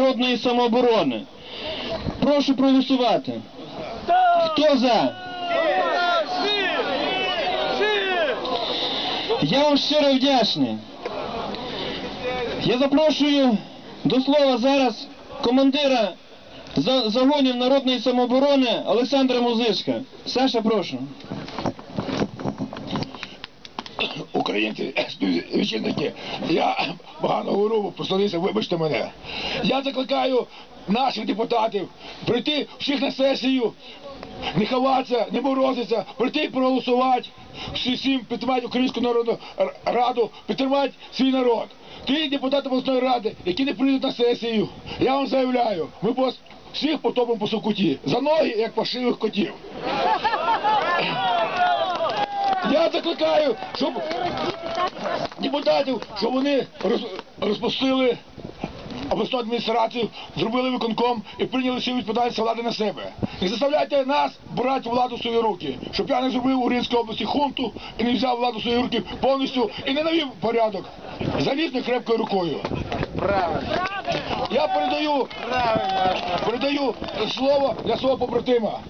народної самооборони. Прошу проголосувати. Хто за? Я вам щиро вдячний. Я запрошую до слова зараз командира загонів народної самооборони Олександра Музичка. Саша, прошу. Українці, співвітчизники, я погано говорю, послалися, вибачте мене. Я закликаю наших депутатів прийти всіх на сесію, не ховатися, не морозитися, прийти і проголосувати, всі- всім підтримати Українську народну раду, підтримати свій народ. Ті депутати обласної ради, які не прийдуть на сесію, я вам заявляю, ми всіх потопимо по сукуті, за ноги, як пошивих котів. Я закликаю, щоб депутатів, щоб вони розпустили обласну адміністрацію, зробили виконком і прийняли всю відповідальність влади на себе. Не заставляйте нас брати владу в свої руки, щоб я не зробив у Рівненській області хунту і не взяв владу в свої руки повністю і не навів порядок. Заліз не крепкою рукою. Я передаю, передаю слово для свого побратима.